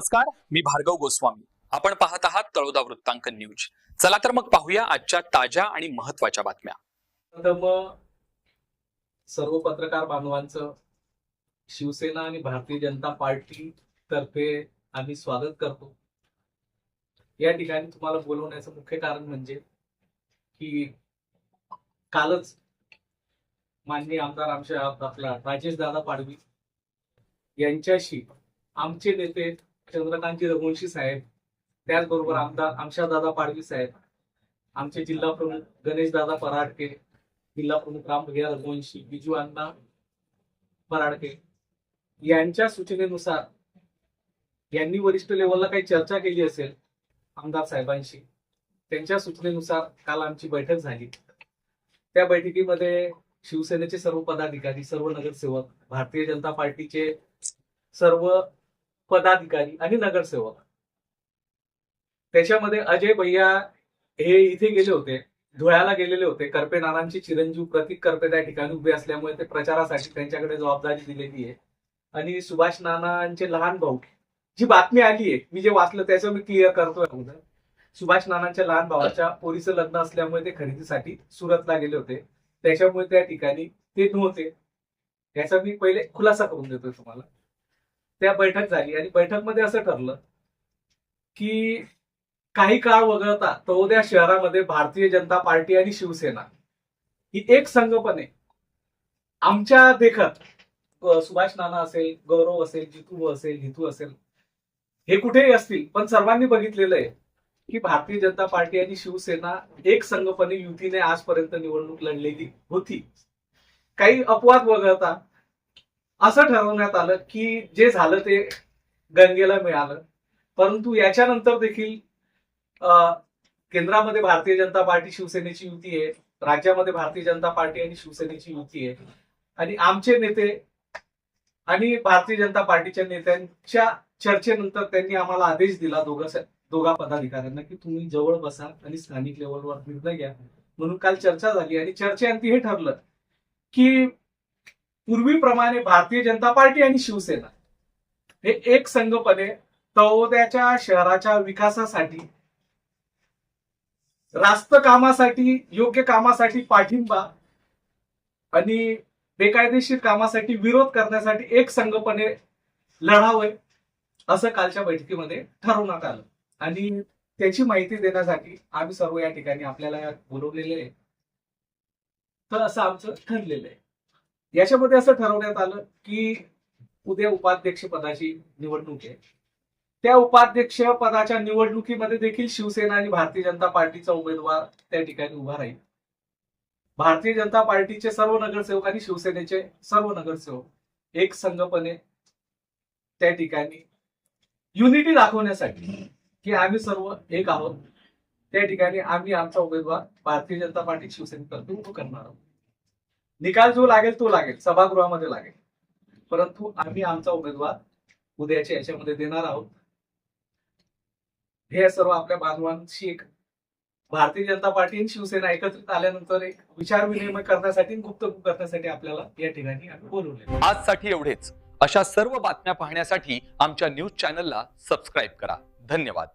नमस्कार मी भार्गव गोस्वामी. आपण पाहत आहात तळोदा वृत्तांक न्यूज. चला तर मग पाहूया आजच्या ताज्या आणि महत्त्वाच्या बातम्या. प्रथम सर्व पत्रकार बांधवांचं शिवसेना आणि भारतीय जनता पार्टी तर्फे आम्ही स्वागत करतो. या ठिकाणी तुम्हाला बोलवण्याचं मुख्य कारण म्हणजे की कालच माननीय आमदार आमच्या आपला राजेश दादा पाडवी यांच्याशी आमचे नेते चंद्रकांतजी रघुवंशी साहेब त्याचबरोबर आमदार आमच्या दादा पाडवी साहेब आमचे जिल्हा प्रमुख गणेश दादा पराडके जिल्हा प्रमुख राम भैया रघुवंशी बिजू अण्णा पराडके यांच्या सूचनेनुसार यांनी वरिष्ठ लेवलला काही चर्चा केली असेल आमदार साहेबांशी त्यांच्या सूचनेनुसार काल आमची बैठक झाली. त्या बैठकीमध्ये शिवसेनेचे सर्व पदाधिकारी सर्व नगरसेवक भारतीय जनता पार्टीचे सर्व पदाधिकारी आणि नगरसेवक. त्याच्यामध्ये अजय भैया हे इथे गेले होते धुळ्याला गेलेले होते. करपे नानांचे चिरंजीव प्रतीक करपे त्या ठिकाणी उभे असल्यामुळे ते प्रचारासाठी त्यांच्याकडे जबाबदारी दिलेली आहे. आणि सुभाष नानांचे लहान भाऊ जी बातमी आली आहे मी जे वाचलं त्याचं मी क्लिअर करतोय. अगोदर सुभाष नानांच्या लहान भावाच्या पोरीचं लग्न असल्यामुळे ते खरेदीसाठी सुरतला गेले होते. त्याच्यामुळे त्या ठिकाणी ते नव्हते. याचा मी पहिले खुलासा करून देतोय तुम्हाला. त्या बैठक झाली आणि बैठकमध्ये असं ठरलं की काही काळ वगळता तळोद्या शहरामध्ये भारतीय जनता पार्टी आणि शिवसेना ही एक संघपणे आमच्या देखत सुभाष नाना असेल गौरव असेल जितू असेल हितू असेल हे कुठेही असतील पण सर्वांनी बघितलेलं आहे की भारतीय जनता पार्टी आणि शिवसेना एक संघपणे युतीने आजपर्यंत निवडणूक लढलेली होती. काही अपवाद वगळता असं ठरवण्यात आलं की जे झालं ते गंगेला मिळालं. परंतु याच्यानंतर देखील केंद्रामध्ये भारतीय जनता पार्टी शिवसेनेची युती आहे राज्यामध्ये भारतीय जनता पार्टी आणि शिवसेनेची युती आहे. आणि आमचे नेते आणि भारतीय जनता पार्टीच्या नेत्यांच्या चर्चेनंतर त्यांनी आम्हाला आदेश दिला दोघा दोघा पदाधिकाऱ्यांना की तुम्ही जवळ बसा आणि स्थानिक लेवलवर निर्णय घ्या. म्हणून काल चर्चा झाली आणि चर्चेअंती हे ठरलं की पूर्वीप्रमाणे भारतीय जनता पार्टी आणि शिवसेना हे एक संघपणे तळोद्याच्या शहराच्या विकासासाठी रास्त कामासाठी योग्य कामासाठी पाठिंबा आणि बेकायदेशीर कामासाठी विरोध करण्यासाठी एक संघपणे लढावं असं कालच्या बैठकीमध्ये ठरवण्यात आलं. आणि त्याची माहिती देण्यासाठी आम्ही सर्व या ठिकाणी आपल्याला बोलवलेले आहे. तर असं आमचं ठरलेलं आहे. याच्यामध्ये असं ठरवण्यात आलं की उद्या उपाध्यक्ष पदाची निवडणूक आहे. त्या उपाध्यक्ष पदाच्या निवडणुकीमध्ये देखील शिवसेना आणि भारतीय जनता पार्टीचा उमेदवार त्या ठिकाणी उभा राहील. भारतीय जनता पार्टीचे सर्व नगरसेवक आणि शिवसेनेचे सर्व नगरसेवक एक संघपणे त्या ठिकाणी युनिटी दाखवण्यासाठी की आम्ही सर्व एक आहोत. त्या ठिकाणी आम्ही आमचा उमेदवार भारतीय जनता पार्टी शिवसेनेतर्फे उभं करणार आहोत. निकाल जो लागेल तो लागेल सभागृहामध्ये लागेल. परंतु आम्ही आमचा उमेदवार उद्याच्या याच्यामध्ये देणार आहोत. हे सर्व आपल्या बांधवांशी एक भारतीय जनता पार्टी आणि शिवसेना एकत्रित आल्यानंतर एक विचार विनिमय करण्यासाठी गुप्त करण्यासाठी आपल्याला या ठिकाणी आम्ही बोलवले आजसाठी एवढेच. अशा सर्व बातम्या पाहण्यासाठी आमच्या न्यूज चॅनलला सबस्क्राईब करा. धन्यवाद.